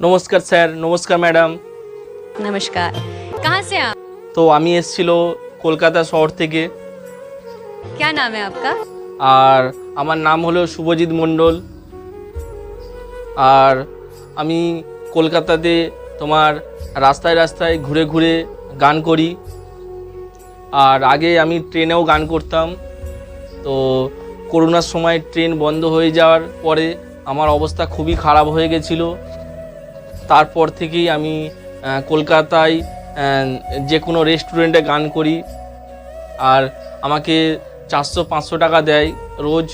নমস্কার স্যার নমস্কার ম্যাডাম नमस्कार कहाँ से आप তো আমি এসছিল কলকাতা শহর থেকে क्या नाम है आपका আর আমার নাম হলো শুভজিৎ মণ্ডল আর আমি কলকাতাতে তোমার রাস্তায় রাস্তায় ঘুরে ঘুরে গান করি আর আগে আমি ট্রেনেও গান করতাম তো করোনার সময় ট্রেন বন্ধ হয়ে যাওয়ার পরে আমার অবস্থা খুবই খারাপ হয়ে গেছিলো তারপর থেকেই আমি কলকাতায় যে কোনো রেস্টুরেন্টে গান করি। আর আমাকে চারশো, পাঁচশো টাকা দেয় রোজ,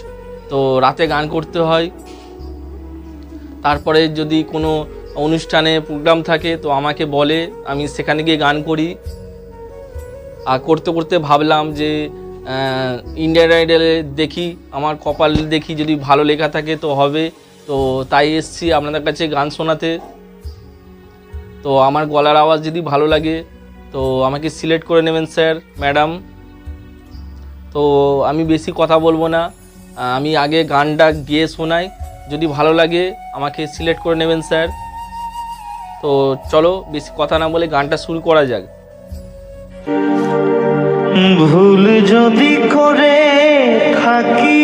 তো রাতে গান করতে হয়। তারপরে যদি কোনো অনুষ্ঠানে প্রোগ্রাম থাকে, তো আমাকে বলে, আমি সেখানে গিয়ে গান করি। আর করতে করতে ভাবলাম যে ইন্ডিয়ান আইডলে দেখি, আমার কপাল দেখি যদি ভালো লেখা থাকে তো হবে। তো তাই এসছি আপনাদের কাছে গান শোনাতে। তো আমার গলার আওয়াজ যদি ভালো লাগে, তো আমাকে সিলেক্ট করে নেবেন স্যার, ম্যাডাম। তো আমি বেশি কথা বলব না, আমি আগে গানটা গেয়ে শোনাই, যদি ভালো লাগে আমাকে সিলেক্ট করে নেবেন স্যার। তো চলো, বেশি কথা না বলে গানটা শুরু করা যাক। ভুল যদি করে থাকি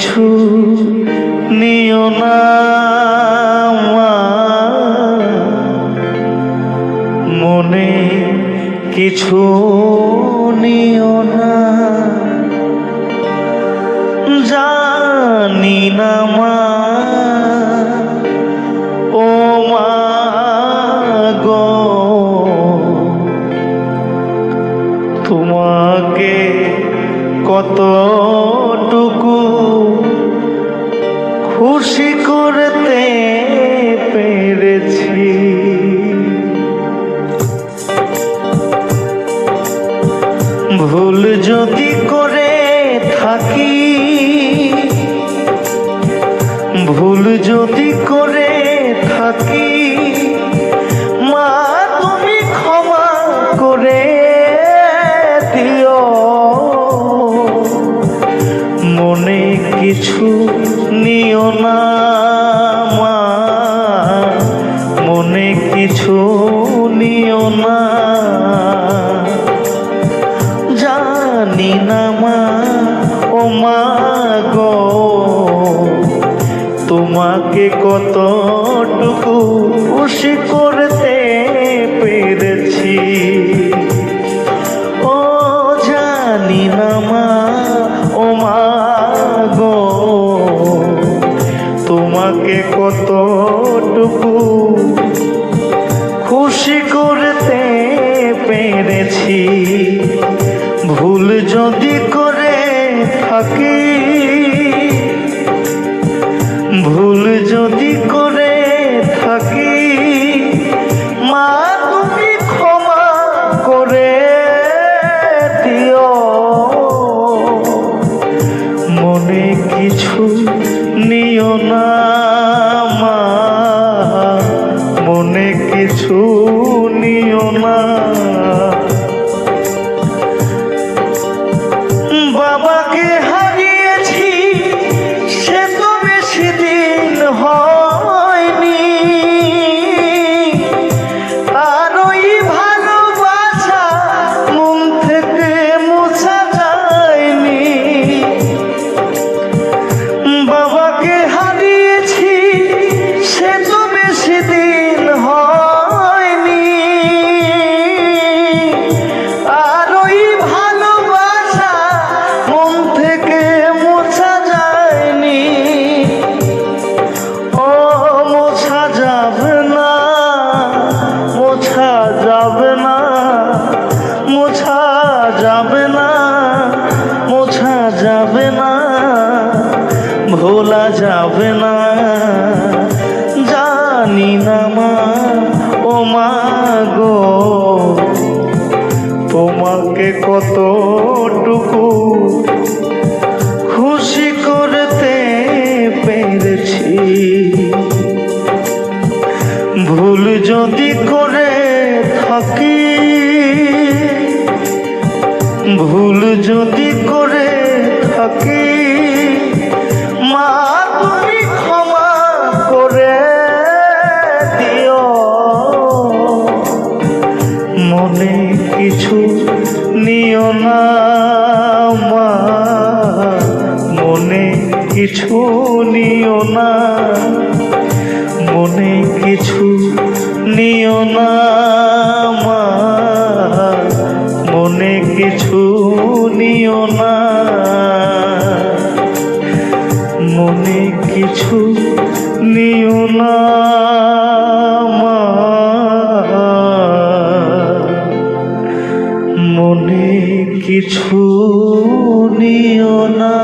কিছু নিও না মনে, কিছু নিও না। জানি না মা, ও মা গো, তোমাকে কতটুকু খুশি করতে পেরেছি। ভুল যদি করে থাকি, ভুল যদি করে থাকি, মা ক্ষমা করে দিও। মনে কিছু নিও না মনে কিছু নিও না। জানি না মা, ও মা গো, তোমাকে কতটুকু খুশি করতে তোমাকে কতটুকু খুশি করতে পেরেছি। ভুল যদি করে থাকি কিছু না। যাবে না। জানি না মা, ও মা গো, তোমাকে কতটুকু খুশি করতে পেরেছি। ভুল যদি করে থাকি, ভুল যদি করে থাকি মনে কিছু নিও না মনে কিছু নিও না। কিছু নিও না মা। মনে কিছু কিছু নিও না মনে কিছু নিও না।